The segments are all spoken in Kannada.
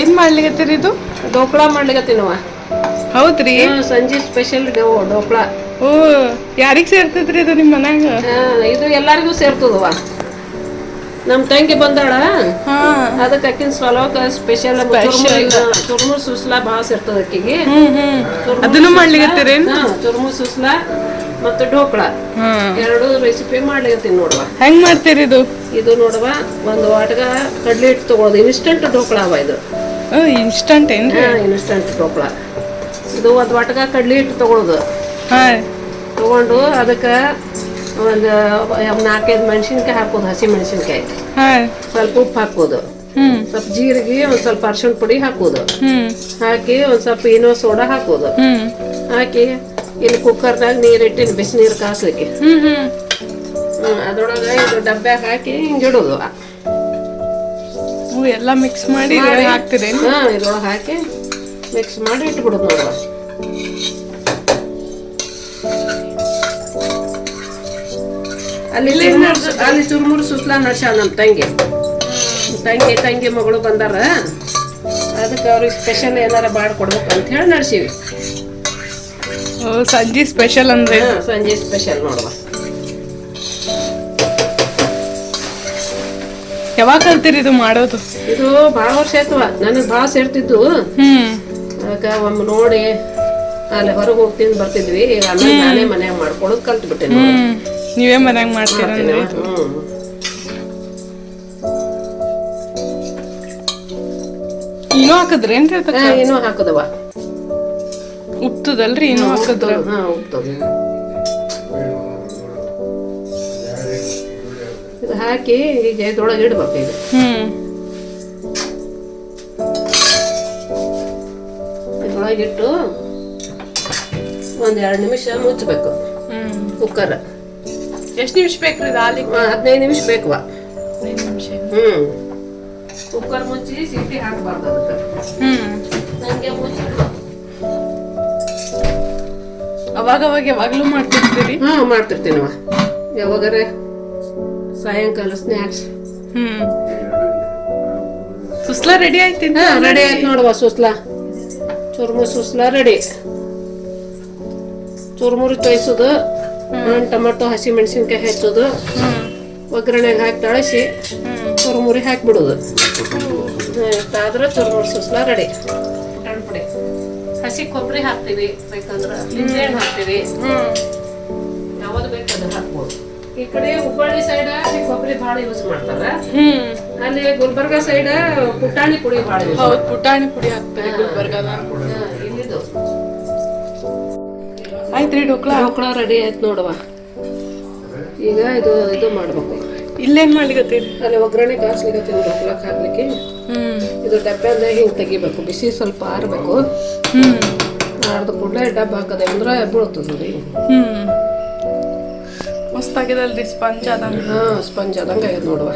ಏನ್ ಮಾಡ್ಲಿಕತ್ತೀರಿ ಇದು? ಡೋಕ್ಳ ಮಾಡ್ಲಿಕತ್ತೀನವ ಹೌದ್ರಿ? ಸಂಜೆ ಸ್ಪೆಷಲ್ ಡೋಕ್ಳ. ಓ ಯಾರಿಗ್ ಸೇರ್ತೈತ್ರಿ ಇದು ನಿಮ್ಮ ಮನ್ಯಾಗ? ಇದು ಎಲ್ಲಾರಿಗೂ ಸೇರ್ತದವ ನಮ್ ತಂಗಿ ಬಂದಾಳ. ಅದಕ್ಕೆ ಅಕ್ಕಿನ ಸ್ವಲೋಕ ಸ್ಪೆಷಲ್ ಚುರ್ಮುರ್ ಸುಸ್ಲಾ ಭಾಳ ಸೇರ್ತದ ಅಕ್ಕಿಗೆ. ಅದನ್ನು ಮಾಡ್ಲಿಕ್ಕೆ ಚುರ್ಮುರ್ ಸುಸ್ಲಾ. ಮತ್ತು ಢೋಕ್ಳ ಎರಡು ರೆಸಿಪಿ ಮಾಡ್ಲಿಕತ್ತೀನಿ ನೋಡುವ. ಹೆಂಗ್ ಮಾಡ್ತೀರಿ ಇದು? ಇದು ನೋಡುವ ಒಂದು ವಾಟಗ ಕಡ್ಲೆ ಹಿಟ್ಟು ತಗೊಳ್ಳೋದು ಇನ್ಸ್ಟಂಟ್ ಢೋಕ್ಳ ಅವ ಇದು. ಇನ್ಸ್ಟಂಟ್ ಏನ್ರಿ? ಇನ್ಸ್ಟಂಟ್ ಡೋಕ್ಳ ಇದು ಒಂದು ವಾಟ್ಗ ಕಡ್ಲೆ ಹಿಟ್ಟು ತಗೊಳ್ಳೋದು ತಗೊಂಡು ಅದಕ್ಕೆ ಒಂದು ನಾಲ್ಕೈದು ಮೆಣಸಿನ್ಕಾಯಿ ಹಾಕೋದು ಹಸಿ ಮೆಣಸಿನ್ಕಾಯಿ. ಸ್ವಲ್ಪ ಉಪ್ಪು ಹಾಕೋದು. ಸ್ವಲ್ಪ ಜೀರಿಗೆ ಒಂದ್ ಸ್ವಲ್ಪ ಅರ್ಶಿಣ ಪುಡಿ ಹಾಕೋದು. ಹಾಕಿ ಒಂದ್ ಸ್ವಲ್ಪ ಏನೋ ಸೋಡಾ ಹಾಕೋದು. ಹಾಕಿ ಇಲ್ಲಿ ಕುಕ್ಕರ್ದಾಗ ನೀರಿಟ್ಟಿನಿ ಬಿಸಿನೀರು ಕಾಸ್ಲಿಕ್ಕೆ. ಹ್ಮ್ ಹ್ಮ್. ಅದ್ರೊಳಗೆ ಇದು ಡಬ್ಬ್ಯಾಗ ಹಾಕಿ ಹಿಂಗೆ ಇಡೋದು. ಹ್ಞೂ ಎಲ್ಲ ಮಿಕ್ಸ್ ಮಾಡಿ ಇದ್ರಾಗ ಹಾಂ ಇದ್ರೊಳಗೆ ಹಾಕಿ ಮಿಕ್ಸ್ ಮಾಡಿ ಇಟ್ಬಿಡೋದು ನೋಡುವ ಅಲ್ಲಿ ಚುರುಮುರು ಅಲ್ಲಿ ಚುರುಮುರು ಸುಸ್ಲಾ ನಡ್ಸ ನಮ್ಮ ತಂಗಿ. ತಂಗಿ ತಂಗಿ ಮಗಳು ಬಂದಾರ. ಅದಕ್ಕೆ ಅವ್ರಿಗೆ ಸ್ಪೆಷಲ್ ಏನಾರ ಮಾಡ್ಕೊಡ್ಬೇಕು ಅಂತ ಹೇಳಿ ನಡ್ಸೀವಿ. ಸಂಜೆ ಸ್ಪೆಷಲ್ ಅಂದ್ರೆ. ಸಂಜೆ ಸ್ಪೆಷಲ್ ನೋಡುವ. ಯಾವಾಗ ಕಲ್ತೀರಿ ಇದು ಮಾಡೋದು? ಇದು ಭಾಳ ವರ್ಷ ಆಯ್ತವ. ನನಗೆ ಭಾಳ ಸೇರ್ತಿದ್ದು. ಹ್ಮ್. ಒಮ್ಮೆ ನೋಡಿ ಅಲ್ಲಿ ಹೊರಗೆ ಹೋಗ್ತೀನಿ ಬರ್ತಿದ್ವಿ. ಈಗ ಆಮೇಲೆ ನಾನೇ ಮನ್ಯಾಗ ಮಾಡ್ಕೊಳ್ಳೋದು ಕಲ್ತು ಬಿಟ್ಟೆ ಹ್ಮ್. ನೀವೇ ಮನ್ಯಾಗ ಮಾಡ್ತೀರಾ ಹ್ಮ್. ಇನ್ನೂ ಹಾಕದ್ರಿ ಏನ್ರಿ ಅದಕ್ಕೆ ಇನ್ನೂ ಹಾಕದವ. ಉಪ್ತದಲ್ರಿ ಇನ್ನು ಹಾಕದ್ರ ಇದು ಹಾಕಿ ಹೀಗೆ ಇದ್ರೊಳಗೆ ಇಡ್ಬೇಕು ಈಗ. ಹ್ಮ್. ಇದ್ರೊಳಗೆ ಇಟ್ಟು ಒಂದ್ ಎರಡು ನಿಮಿಷ ಮುಚ್ಚಬೇಕು. ಹ್ಮ್. ಕುಕ್ಕರ್ ಎಷ್ಟು ನಿಮಿಷ ಬೇಕು ಇದು ಹಾಲಿಗೆ? ಹದಿನೈದು ನಿಮಿಷ ಬೇಕು ಹ್ಮ್. ಕುಕ್ಕರ್ ಮುಚ್ಚಿ ಸಿಟಿ ಹಾಕಬಾರ್ದು ಅದಕ್ಕೆ. ಹ್ಮ್. ಹಂಗೆ ಮುಚ್ಚಿ ಅವಾಗ ಅವಾಗ ಯಾವಾಗಲೂ ಮಾಡ್ತಿರ್ತೀರಿ? ಹಾ ಮಾಡ್ತಿರ್ತೀನವ ಯಾವಾಗಾರೆ ಸಾಯಂಕಾಲ ಸ್ನ್ಯಾಕ್ಸ್ ಹ್ಮ್. ಸುಸ್ಲ ರೆಡಿ ಆಯ್ತೀನಿ ಹಾ ರೆಡಿ ಆಯ್ತು ನೋಡುವ ಸುಸ್ಲಾ. ಚುರ್ಮುರಿ ಸುಸ್ಲಾ ರೆಡಿ ಚುರ್ಮುರಿ ತೊಯ್ಸೋದು. ಟೊಮೆಟೊ ಹಸಿ ಮೆಣಸಿನ್ಕಾಯಿ ಹೆಚ್ಚೋದು ಒಗ್ಗರಣೆಗೆ ಹಾಕಿ ತಳಸಿ ಚುರ್ಮುರಿ ಹಾಕಿಬಿಡೋದು. ಆದ್ರೆ ಚುರ್ಮುರಿ ಸುಸ್ಲಾ ರೆಡಿ ಹಸಿ ಕೊಬ್ಬರಿ ಹಾಕ್ತೀವಿ. ಬೇಕಂದ್ರೆ ನಿಂಬೆಹಣ್ಣು ಹಾಕ್ತೀವಿ. ಬೇಕು ಅದನ್ನ ಹಾಕ್ಬೋದು. ಈ ಕಡೆ ಹುಬ್ಬಳ್ಳಿ ಸೈಡ್ ಹಸಿ ಕೊಬ್ಬರಿ ಭಾಳ ಯೂಸ್ ಮಾಡ್ತಾರೆ. ಅಲ್ಲಿ ಗುಲ್ಬರ್ಗ ಸೈಡ್ ಪುಟಾಣಿ ಪುಡಿ ಭಾಳ ಹೌದು ಪುಟಾಣಿ ಪುಡಿ ಹಾಕ್ತಾರೆ ಗುಲ್ಬರ್ಗದ. ಇಲ್ಲಿದು. ರೀ ಡೋಕ್ಲಾ? ಡೋಕ್ಳ ರೆಡಿ ಆಯ್ತು ನೋಡುವ. ಈಗ ಇದು ಇದು ಮಾಡ್ಬೇಕು. ಇಲ್ಲೇನು ಮಾಡ್ಲಿಕತ್ತೀರಿ? ಅಲ್ಲಿ ಒಗ್ಗರಣೆ ಕಾಸ್ಲಿಕ್ಕೆ ಡೋಕ್ಳಕ್ಕೆ ಹಾಕ್ಲಿಕ್ಕೆ. ಹ್ಮ್. ಇದು ಡಬ್ಬೆಯಿಂದ ಹಿಂಗೆ ತೆಗಿಬೇಕು. ಬಿಸಿ ಸ್ವಲ್ಪ ಆರಬೇಕು. ಹ್ಞೂ ಆರ್ದ ಕೂಡಲೇ ಡಬ್ಬ ಹಾಕದೆ ಅಂದ್ರೆ ಬೀಳ್ತದೆ ರೀ ಹ್ಮ್. ಮಸ್ತ್ ಆಗಿದಲ್ರಿ ಸ್ಪಂಜ್ ಆದಂಗೆ. ಹಾಂ ಸ್ಪಂಜ್ ಆದಂಗೆ ಆಯ್ತು ನೋಡುವ.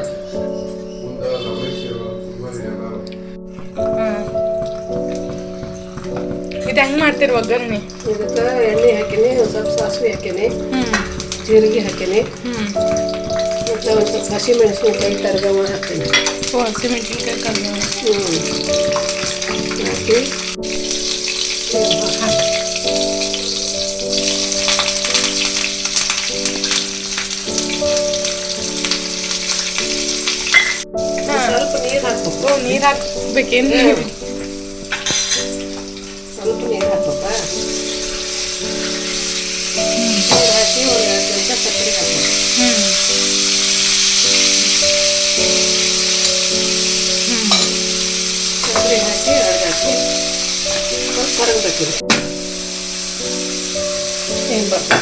ಇದು ಹೆಂಗೆ ಮಾಡ್ತೀರಿ ಒಗ್ಗರಣೆ ಇದಕ್ಕೆ ಎಣ್ಣೆ ಹಾಕಿನಿ ಒಂದು ಸ್ವಲ್ಪ ಸಾಸಿವೆ ಹಾಕಿನಿ ಹ್ಮ್. ಜೀರಿಗೆ ಹಾಕೀನಿ. ಹ್ಮ್. ಮತ್ತು ಒಂದು ಸ್ವಲ್ಪ ಹಸಿ ಮೆಣಸಿನ್ಕಾಯಿ ಕರಿಬೇವು ಹಾಕ್ತೀನಿ ಓ ಹಸಿಮೆಣಸಿನ್ಕಾಯಿ ಕಲ್ಲು ಹ್ಞೂ ಹಾಕಿ ಸ್ವಲ್ಪ ನೀರು ಹಾಕ್ಬೇಕು ಓ ನೀರ್ ಹಾಕ್ಬೇಕೇನ್ರಿ ಸ್ವಲ್ಪ ನೀರು ಹಾಕ್ಬೇಕಾ ನೀರು ಹಾಕಿ ಸ್ವಲ್ಪ ಕರಗಬೇಕು ಹಿಂಗೆ ಬರ್ತದೆ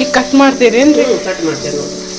ಈಗ ಕಟ್ ಮಾಡ್ತೀರೇನ್ರಿ ಕಟ್ ಮಾಡ್ತೇವೆ ನೋಡಿ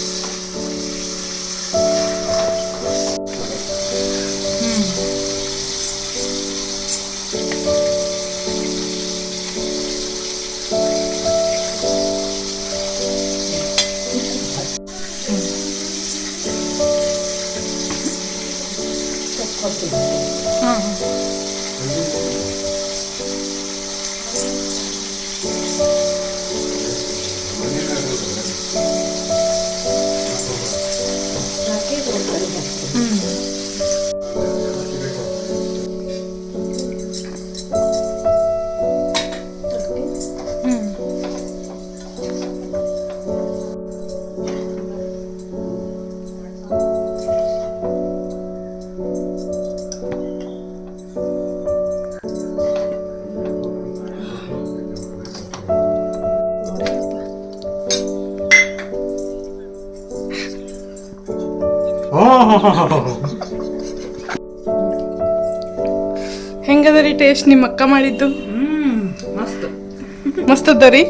ಹೆಂಗದ ರೀ ಟೇಸ್ಟ್ ನಿಮ್ಮ ಅಕ್ಕ ಮಾಡಿದ್ದು? ಮಸ್ತ್. ಮಸ್ತ್ ಅದ ರೀ?